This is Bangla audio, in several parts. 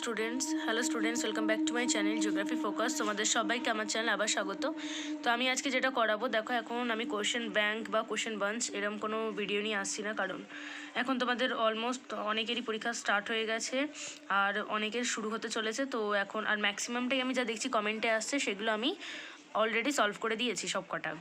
Students hello students welcome back to my channel geography focus তোমাদের সবাইকে আমার চ্যানেল আবার স্বাগত। তো আমি আজকে যেটা করাবো, দেখো এখন আমি কোশ্চেন ব্যাংক বা কোশ্চেন বাঞ্চ এরম কোনো ভিডিও নিয়ে আসছি না, কারণ এখন তোমাদের অলমোস্ট অনেকেরই পরীক্ষা স্টার্ট হয়ে গেছে আর অনেকের শুরু হতে চলেছে, তো এখন আর ম্যাক্সিমামটাই আমি যা দেখছি কমেন্টে আসছে, সেগুলো আমি অলরেডি সলভ করে দিয়েছি সব কটা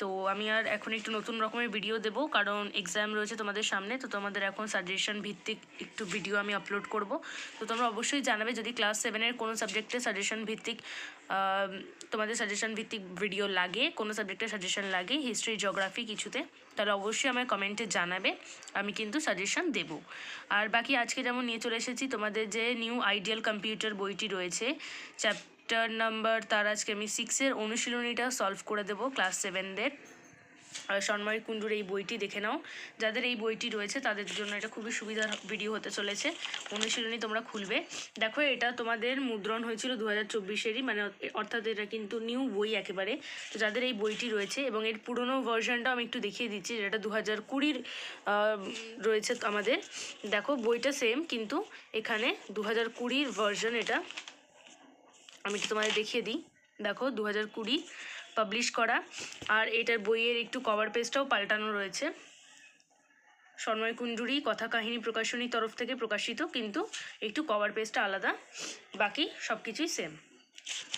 তো আমি আর এখন একটু নতুন রকমের ভিডিও দেবো, কারণ এক্সাম রয়েছে তোমাদের সামনে, তো তোমাদের এখন সাজেশন ভিত্তিক একটু ভিডিও আমি আপলোড করব। তো তোমরা অবশ্যই জানাবে, যদি ক্লাস সেভেনের কোনো সাবজেক্টে সাজেশন ভিত্তিক তোমাদের সাজেশন ভিত্তিক ভিডিও লাগে, কোনো সাবজেক্টের সাজেশন লাগে হিস্ট্রি জিওগ্রাফি কিছুতে, তাহলে অবশ্যই আমার কমেন্টে জানাবে, আমি কিন্তু সাজেশন দেব। আর বাকি আজকে যেমন নিয়ে চলে এসেছি, তোমাদের যে নিউ আইডিয়াল কম্পিউটার বইটি রয়েছে চ্যাপ্টার নাম্বার তার আজকে আমি সিক্সের অনুশীলনীটা সলভ করে দেবো ক্লাস সেভেনদের সন্ময় কুণ্ডুর এই বইটি দেখে নাও। যাদের এই বইটি রয়েছে, তাদের জন্য এটা খুবই সুবিধার ভিডিও হতে চলেছে। অনুশীলনী তোমরা খুলবে। দেখো, এটা তোমাদের মুদ্রণ হয়েছিল দু হাজার চব্বিশেরই মানে অর্থাৎ এটা কিন্তু নিউ বই একেবারে। তো যাদের এই বইটি রয়েছে, এবং এর পুরনো ভার্সনটাও আমি একটু দেখিয়ে দিচ্ছি, যেটা দু হাজার কুড়ির রয়েছে আমাদের। দেখো, বইটা সেম কিন্তু এখানে দু হাজার কুড়ির ভার্সন এটা আমি তোমাদের দেখিয়ে দিই। দেখো দু হাজার কুড়ি পাবলিশ করা। আর এটার বইয়ের একটু কভার পেজটাও পাল্টানো রয়েছে। সন্ময় কুঞ্জুরি, কথা কাহিনী প্রকাশনীর তরফ থেকে প্রকাশিত, কিন্তু একটু কভার পেজটা আলাদা। বাকি সব কিছুই সেম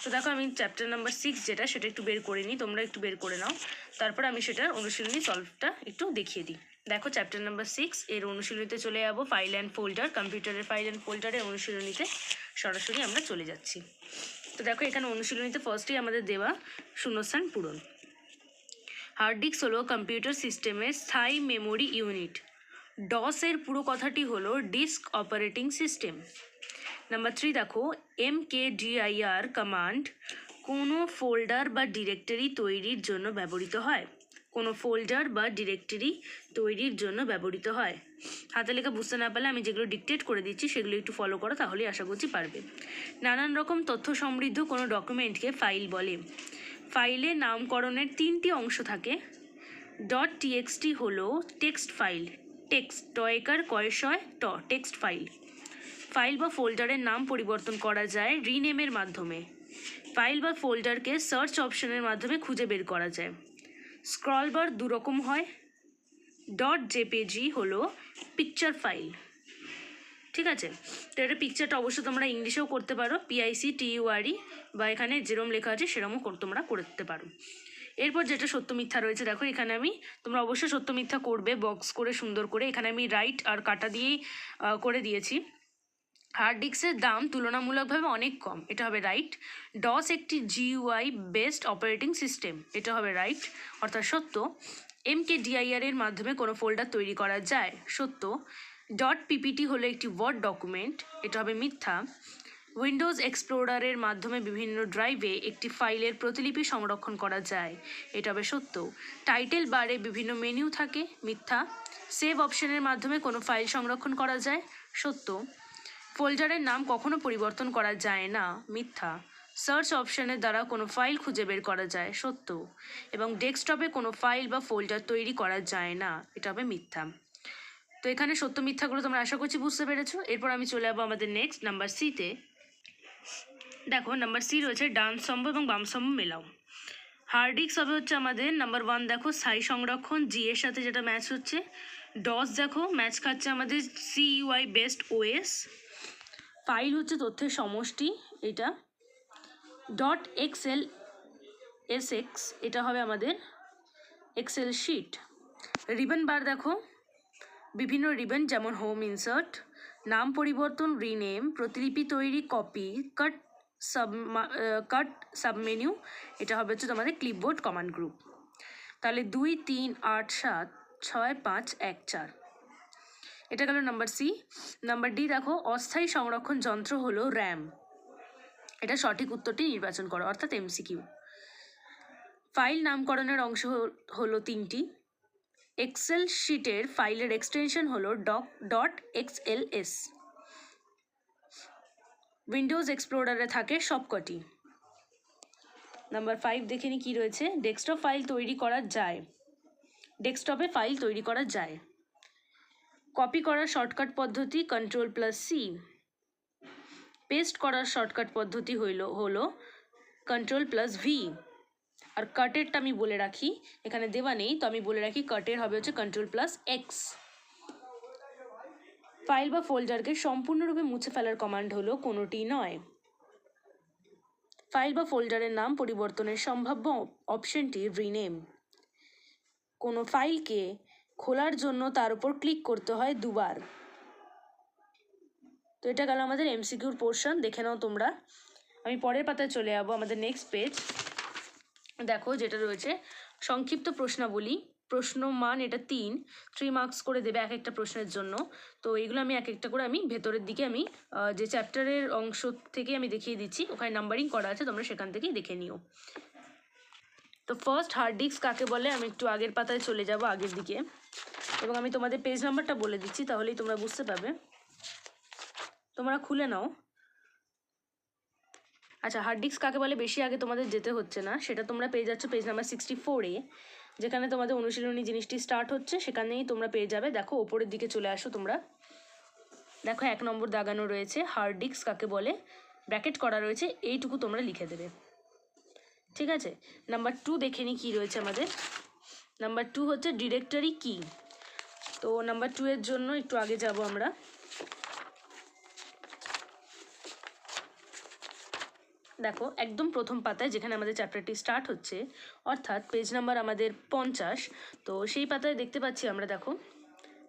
তো দেখো, আমি চ্যাপ্টার নাম্বার সিক্স যেটা, সেটা একটু বের করে নিই। তোমরা একটু বের করে নাও। তারপর আমি সেটার অনুশীলনী সলভটা একটু দেখিয়ে দিই। দেখো চ্যাপ্টার নাম্বার সিক্স এর অনুশীলনীতে চলে যাব। ফাইল অ্যান্ড ফোল্ডার কম্পিউটারের ফাইল অ্যান্ড ফোল্ডারের অনুশীলনীতে সরাসরি আমরা চলে যাচ্ছি। তো দেখো, এখানে অনুশীলনীতে ফার্স্টেই আমাদের দেওয়া শূন্যস্থান পূরণ। হার্ড ডিস্ক হলো কম্পিউটার সিস্টেমের স্থায়ী মেমোরি ইউনিট ডসের পুরো কথাটি হলো disk operating system number three দেখো এম কে ডিআইআর কমান্ড কোনো ফোল্ডার বা ডিরেক্টরি তৈরির জন্য ব্যবহৃত হয়। কোনো ফোল্ডার বা ডিরেক্টরি তৈরির জন্য ব্যবহৃত হয়। হাতে লেখা বুঝতে না পারলে আমি যেগুলো ডিকটেট করে দিচ্ছি, সেগুলো একটু ফলো করো, তাহলেই আশা করছি পারবে। নানান রকম তথ্য সমৃদ্ধ কোনো ডকুমেন্টকে ফাইল বলে। ফাইলে নামকরণের তিনটি অংশ থাকে। ডট টিএক্সটি হলো টেক্সট ফাইল টেক্সট টয়কার কয়শয়, ট টেক্সট ফাইল ফাইল বা ফোল্ডারের নাম পরিবর্তন করা যায় রিনেমের মাধ্যমে। ফাইল বা ফোল্ডারকে সার্চ অপশনের মাধ্যমে খুঁজে বের করা যায়। স্ক্রল বার দুরকম হয়। ডট জেপিজি হলো পিকচার ফাইল ঠিক আছে? তো এটা পিকচারটা অবশ্যই তোমরা ইংলিশেও করতে পারো। পিআইসি টিইউআরই বা এখানে যেরম লেখা আছে সেরকমও কর- তোমরা করতে পারো। এরপর যেটা সত্য মিথ্যা রয়েছে, দেখো এখানে আমি তোমরা অবশ্যই সত্য মিথ্যা করবে বক্স করে সুন্দর করে। এখানে আমি রাইট আর কাটা দিয়েই করে দিয়েছি। হার্ড ডিস্কের দাম তুলনামূলকভাবে অনেক কম, এটা হবে রাইট ডস একটি জিইউআই বেসড অপারেটিং সিস্টেম এটা হবে রাইট অর্থাৎ সত্য। এমকে ডিআইআর এর মাধ্যমে কোনো ফোল্ডার তৈরি করা যায়, সত্য। ডট পিপিটি হলো একটি ওয়ার্ড ডকুমেন্ট এটা হবে মিথ্যা। উইন্ডোজ এক্সপ্লোরারের মাধ্যমে বিভিন্ন ড্রাইভে একটি ফাইলের প্রতিলিপি সংরক্ষণ করা যায়, এটা হবে সত্য। টাইটেল বারে বিভিন্ন মেনু থাকে, মিথ্যা। সেভ অপশনের মাধ্যমে কোনো ফাইল সংরক্ষণ করা যায়, সত্য। ফোল্ডারের নাম কখনো পরিবর্তন করা যায় না, মিথ্যা। সার্চ অপশনের দ্বারা কোনো ফাইল খুঁজে বের করা যায়, সত্য। এবং ডেস্কটপে কোনো ফাইল বা ফোল্ডার তৈরি করা যায় না, এটা হবে মিথ্যা। তো এখানে সত্য মিথ্যাগুলো তোমরা আশা করছি বুঝতে পেরেছ। এরপর আমি চলে যাব আমাদের নেক্সট নাম্বার সিতে দেখো নাম্বার সি রয়েছে ডান স্তম্ভ এবং বাম স্তম্ভ মেলাও। হার্ড ডিস্ক হবে হচ্ছে আমাদের নাম্বার ওয়ান দেখো সাই সংরক্ষণ জি এর সাথে যেটা ম্যাচ হচ্ছে। ডস দেখো ম্যাচ খাচ্ছে আমাদের সিইউআই বেস্ট ওএস ফাইল হচ্ছে তথ্যের সমষ্টি, এটা। ডট এক্সএল এস এক্স এটা হবে আমাদের এক্সেল শিট। রিবন বার দেখো। বিভিন্ন রিবন যেমন হোম ইনসার্ট, নাম পরিবর্তন, রিনেম, প্রতিলিপি তৈরি, কপি, কাট সাব কাট সাবমেনিউ এটা হবে হচ্ছে তোমাদের ক্লিপবোর্ড কমান্ড গ্রুপ। তাহলে দুই, তিন, আট, সাত, ছয়, পাঁচ, এক, চার। এটা গেল নাম্বার সি। নাম্বার ডি, দেখো, অস্থায়ী সংরক্ষণ যন্ত্র হলো র্যাম। এটা সঠিক উত্তরটি নির্বাচন করো, অর্থাৎ এমসিকিউ। ফাইল নামকরণের অংশ হলো তিনটি। এক্সেল শিটের ফাইলের এক্সটেনশন হলো ডক, ডট এক্সএলএস উইন্ডোজ এক্সপ্লোরারে থাকে সবকটি। নাম্বার ফাইভ, দেখে নি কী রয়েছে? ডেস্কটপ ফাইল তৈরি করা যায়। ডেস্কটপে ফাইল তৈরি করা যায়। কপি করার শর্টকাট পদ্ধতি কন্ট্রোল প্লাস সি পেস্ট করার শর্টকাট পদ্ধতি হইল, হলো কন্ট্রোল প্লাস ভি আর কাটেরটা আমি বলে রাখি, এখানে দেওয়া নেই, তো আমি বলে রাখি কাটের হবে হচ্ছে কন্ট্রোল প্লাস এক্স ফাইল বা ফোল্ডারকে সম্পূর্ণরূপে মুছে ফেলার কমান্ড হলো কোনোটি নয়। ফাইল বা ফোল্ডারের নাম পরিবর্তনের সম্ভাব্য অপশনটি রিনেম কোনো ফাইলকে খোলার জন্য তার উপর ক্লিক করতে হয় দুবার। তো এটা গেল আমাদের এমসিকিউর পোর্শন দেখে নাও তোমরা। আমি পরের পাতায় চলে যাব, আমাদের নেক্সট পেজ দেখো যেটা রয়েছে, সংক্ষিপ্ত প্রশ্নাবলী, প্রশ্ন মান এটা তিন থ্রি মার্কস করে দেবে এক একটা প্রশ্নের জন্য। তো এগুলো আমি এক একটা করে আমি ভেতরের দিকে আমি যে চ্যাপ্টারের অংশ থেকে আমি দেখিয়ে দিচ্ছি, ওখানে নাম্বারিং করা আছে, তোমরা সেখান থেকেই দেখে নিও। তো ফার্স্ট হার্ড ডিস্ক কাকে বলে, আমি একটু আগের পাতায় চলে যাব, আগের দিকে। এবং আমি তোমাদের পেজ নাম্বারটা বলে দিচ্ছি, তাহলেই তোমরা বুঝতে পারবে। তোমরা খুলে নাও। আচ্ছা হার্ড ডিস্ক কাকে বলে? বেশি আগে তোমাদের যেতে হচ্ছে না। সেটা তোমরা পেয়ে যাচ্ছ পেজ নাম্বার সিক্সটি ফোরে যেখানে তোমাদের অনুশীলনী জিনিসটি স্টার্ট হচ্ছে, সেখানেই তোমরা পেয়ে যাবে। দেখো, ওপরের দিকে চলে আসো তোমরা। দেখো, এক নম্বর দাগানো রয়েছে। হার্ড ডিস্ক কাকে বলে? ব্র্যাকেট করা রয়েছে। এইটুকু তোমরা লিখে দেবে। ঠিক আছে? নাম্বার টু দেখে নিই কী রয়েছে আমাদের। নাম্বার টু হচ্ছে ডিরেক্টরি কি তো নাম্বার টু এর জন্য একটু আগে যাব আমরা। দেখো, একদম প্রথম পাতায় যেখানে আমাদের চ্যাপ্টারটি স্টার্ট হচ্ছে, অর্থাৎ পেজ নাম্বার আমাদের পঞ্চাশ, তো সেই পাতায় দেখতে পাচ্ছি আমরা, দেখো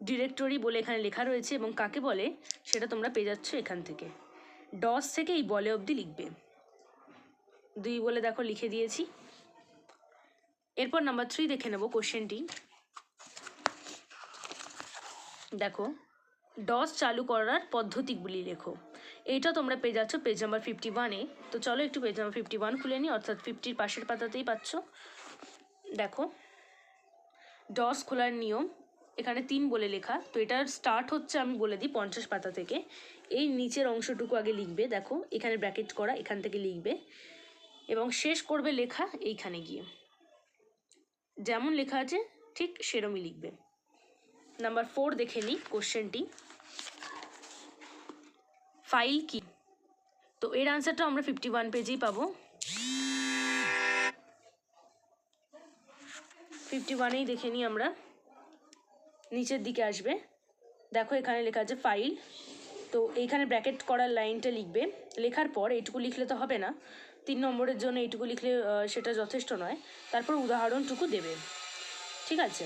ডিরেক্টরি বলে এখানে লেখা রয়েছে এবং কাকে বলে, সেটা তোমরা পেয়ে যাচ্ছ এখান থেকে। ডস থেকে এই বলে অবধি লিখবে। দুই বলে দেখো লিখে দিয়েছি। এরপর নাম্বার থ্রি দেখে নেব কোশ্চেনটি দেখো ডস চালু করার পদ্ধতিগুলি লেখো। এইটা তোমরা পেয়ে যাচ্ছ পেজ নাম্বার ফিফটি ওয়ানে তো চলো একটু পেজ নাম্বার ফিফটি ওয়ান খুলে নিই, অর্থাৎ ফিফটির পাশের পাতাতেই পাচ্ছ। দেখো ডস খোলার নিয়ম, এখানে তিন বলে লেখা। তো এটার স্টার্ট হচ্ছে আমি বলে দিই পঞ্চাশ পাতা থেকে। এই নিচের অংশটুকু আগে লিখবে, দেখো, এখানে ব্র্যাকেট করা, এখান থেকে লিখবে। এবং শেষ করবে লেখা এইখানে গিয়ে। যেমন লেখা আছে, ঠিক সেরমই লিখবে। নাম্বার ফোর দেখে নিই কোশ্চেনটি ফাইল কি? তো এর আনসারটা আমরা ফিফটি ওয়ান পেজেই পাবো। ফিফটি ওয়ানেই দেখে নিই আমরা। নিচের দিকে আসবে। দেখো এখানে লেখা আছে ফাইল তো এইখানে ব্র্যাকেট করার লাইনটা লিখবে। লেখার পর এটুকু লিখলে তো হবে না। তিন নম্বরের জন্য এইটুকু লিখলে সেটা যথেষ্ট নয়। তারপর উদাহরণটুকু দেবে। ঠিক আছে?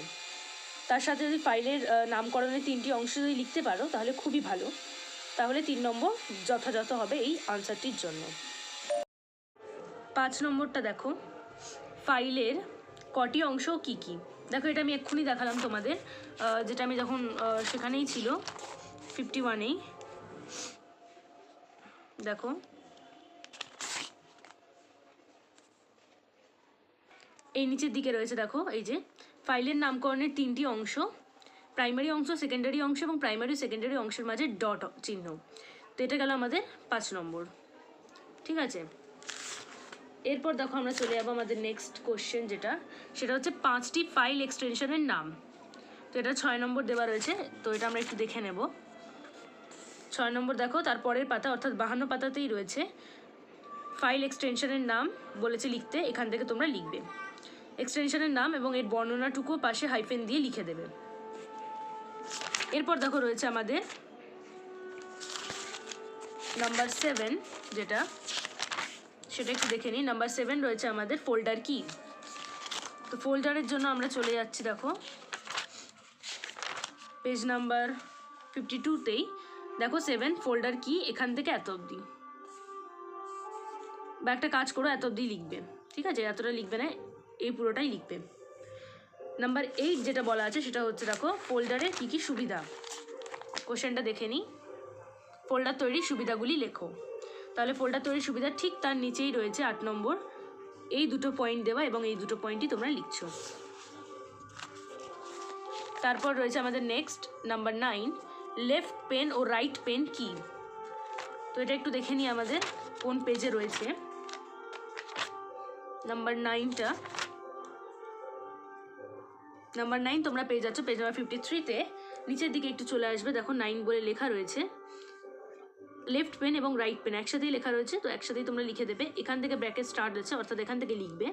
তার সাথে যদি ফাইলের নামকরণের তিনটি অংশ যদি লিখতে পারো, তাহলে খুবই ভালো। তাহলে তিন নম্বর যথাযথ হবে এই আনসারটির জন্য। পাঁচ নম্বরটা দেখো। ফাইলের কটি অংশ কি কি? দেখো, এটা আমি এক্ষুনি দেখালাম তোমাদের। যেটা আমি যখন সেখানেই ছিল। ফিফটি ওয়ানেই দেখো। এই নিচের দিকে রয়েছে, দেখো, এই যে ফাইলের নামকরণের তিনটি অংশ প্রাইমারি অংশ সেকেন্ডারি অংশ এবং প্রাইমারি সেকেন্ডারি অংশের মাঝে ডট চিহ্ন। তো এটা গেল আমাদের পাঁচ নম্বর। ঠিক আছে? এরপর দেখো আমরা চলে যাব আমাদের নেক্সট কোশ্চেন যেটা, সেটা হচ্ছে পাঁচটি ফাইল এক্সটেনশনের নাম। তো এটা ছয় নম্বর দেওয়া রয়েছে, তো এটা আমরা একটু দেখে নেব। ছয় নম্বর দেখো তারপরের পাতা, অর্থাৎ বাহান্ন পাতাতেই রয়েছে ফাইল এক্সটেনশনের নাম, বলেছে লিখতে, এখান থেকে তোমরা লিখবে। এক্সটেনশনের নাম এবং এর বর্ণনাটুকু পাশে হাইফেন দিয়ে লিখে দেবে। এরপর দেখো রয়েছে আমাদের নাম্বার সেভেন যেটা, সেটা একটু দেখে নিই। নাম্বার সেভেন রয়েছে আমাদের ফোল্ডার কি তো ফোল্ডারের জন্য আমরা চলে যাচ্ছি, দেখো। পেজ নাম্বার ফিফটি টুতেই দেখো সেভেন ফোল্ডার কি এখান থেকে এত অবধি। বা একটা কাজ করো, এত অবধি লিখবে। ঠিক আছে? এতটা লিখবে না। এই পুরোটাই লিখবে। নাম্বার এইট যেটা বলা আছে সেটা হচ্ছে দেখো ফোল্ডারের কী কী সুবিধা? কোশ্চেনটা দেখে নিই। ফোল্ডার তৈরির সুবিধাগুলি লেখো। তাহলে ফোল্ডার তৈরির সুবিধা ঠিক তার নিচেই রয়েছে আট নম্বর। এই দুটো পয়েন্ট দেওয়া এবং এই দুটো পয়েন্টই তোমরা লিখছো। তারপর রয়েছে আমাদের next number nine left pane ও রাইট পেন কি? তো এটা একটু দেখে নিই আমাদের, কোন পেজে রয়েছে। নাম্বার নাইনটা নাম্বার নাইন তোমরা পেয়ে যাচ্ছ পেজ নাম্বার ফিফটি থ্রিতে নিচের দিকে একটু চলে আসবে, দেখো নাইন বলে লেখা রয়েছে। লেফট পেন এবং রাইট পেন একসাথেই লেখা রয়েছে, তো একসাথেই তোমরা লিখে দেবে। এখান থেকে ব্র্যাকেট স্টার্ট হচ্ছে, অর্থাৎ এখান থেকে লিখবে।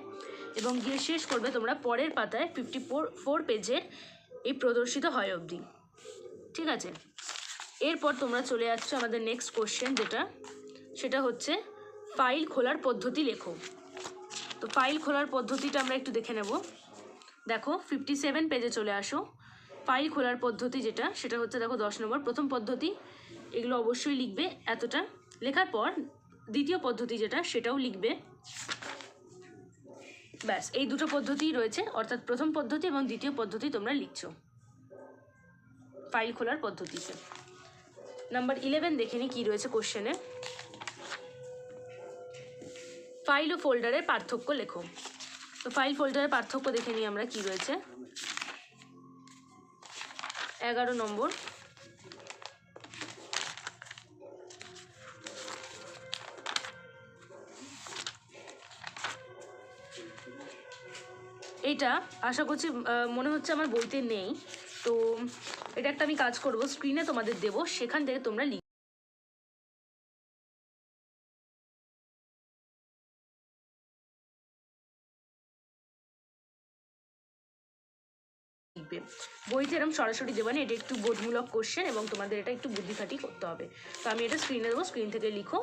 এবং গিয়ে শেষ করবে তোমরা পরের পাতায় ফিফটি ফোর ফোর পেজের এই প্রদর্শিত হয় অবধি। ঠিক আছে? এরপর তোমরা চলে আসছো আমাদের নেক্সট কোশ্চেন যেটা। সেটা হচ্ছে ফাইল খোলার পদ্ধতি লেখো। তো ফাইল খোলার পদ্ধতিটা আমরা একটু দেখে নেব। দেখো ফিফটি সেভেন পেজে চলে আসো। ফাইল খোলার পদ্ধতি যেটা, সেটা হচ্ছে দেখো দশ নম্বর। প্রথম পদ্ধতি, এগুলো অবশ্যই লিখবে এতটা। লেখার পর দ্বিতীয় পদ্ধতি যেটা, সেটাও লিখবে। ব্যাস, এই দুটো পদ্ধতিই রয়েছে। অর্থাৎ প্রথম পদ্ধতি এবং দ্বিতীয় পদ্ধতি তোমরা লিখছো। ফাইল খোলার পদ্ধতিতে। নাম্বার ইলেভেন দেখে নি কী রয়েছে কোশ্চেনে ফাইল ও ফোল্ডারের পার্থক্য লেখো। তো ফাইল ফোল্ডারের পার্থক্য দেখে নিই আমরা কি রয়েছে। এগারো নম্বর। এইটা আশা করছি মনে হচ্ছে আমার বইতে নেই। তো এটা একটা আমি কাজ করব স্ক্রিনে তোমাদের দেবো, সেখান থেকে তোমরা বইতে এরকম সরাসরি দেবে না এটা একটু বোধমূলক কোশ্চেন এবং তোমাদের এটা একটু বুদ্ধি খাটিয়ে করতে হবে। তো আমি এটা স্ক্রিনে দেবো স্ক্রিন থেকে লিখো।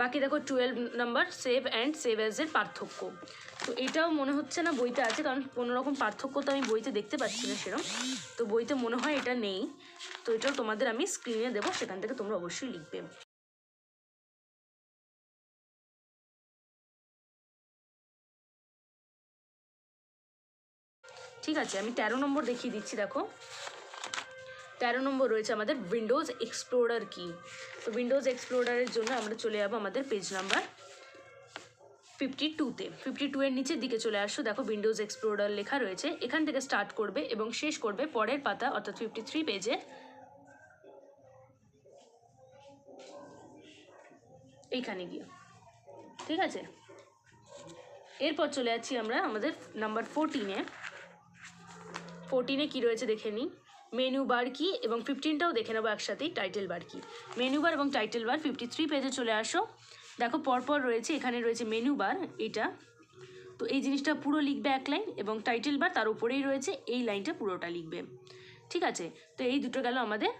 বাকি দেখো twelve number save and save অ্যাজের পার্থক্য। তো এটাও মনে হচ্ছে না বইতে আছে, কারণ কোনো রকম পার্থক্য তো আমি বইতে দেখতে পাচ্ছি না সেরকম তো বইতে মনে হয় এটা নেই। তো এটাও তোমাদের আমি স্ক্রিনে দেবো, সেখান থেকে তোমরা অবশ্যই লিখবে। ঠিক আছে, আমি তেরো নম্বর দেখিয়ে দিচ্ছি, দেখো। তেরো নম্বর রয়েছে আমাদের উইন্ডোজ এক্সপ্লোরার কি তো উইন্ডোজ এক্সপ্লোরারের জন্য আমরা চলে যাব আমাদের পেজ নাম্বার ফিফটি টুতে ফিফটি টু এর নিচের দিকে চলে আসো, দেখো উইন্ডোজ এক্সপ্লোরার লেখা রয়েছে। এখান থেকে স্টার্ট করবে এবং শেষ করবে পরের পাতা, অর্থাৎ ফিফটি থ্রি পেজে এইখানে গিয়ে। ঠিক আছে? এরপর চলে যাচ্ছি আমরা আমাদের নাম্বার ফোরটিনে ফোরটিনে কী রয়েছে দেখে নিই। মেনু বার কি এবং ফিফটিনটাও দেখে নেব একসাথেই টাইটেল বার কি। মেনু বার এবং টাইটেল বার ফিফটি থ্রি পেজে চলে আসো। দেখো পরপর রয়েছে, এখানে রয়েছে মেনু বার এটা। তো এই জিনিসটা পুরো লিখবে এক লাইন এবং টাইটেল বার তার উপরেই রয়েছে, এই লাইনটা পুরোটা লিখবে। ঠিক আছে? তো এই দুটো গেল আমাদের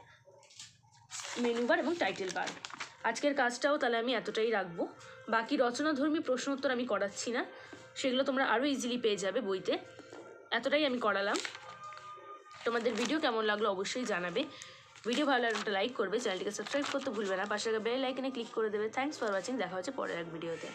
মেনু বার এবং টাইটেল বার আজকের কাজটাও তাহলে আমি এতটাই রাখব। বাকি রচনাধর্মী প্রশ্ন উত্তর আমি করাচ্ছি না। সেগুলো তোমরা আরও ইজিলি পেয়ে যাবে বইতে। এতটাই আমি করালাম। তোমাদের ভিডিও কেমন লাগল অবশ্যই জানাবে। ভিডিও ভালো লাগলে একটা লাইক করবে চ্যানেলটিকে সাবস্ক্রাইব করতে ভুলবে না। পাশে বেল আইকনে ক্লিক করে দেবে। থ্যাংকস ফর ওয়াচিং দেখা হচ্ছে পরের এক ভিডিওতে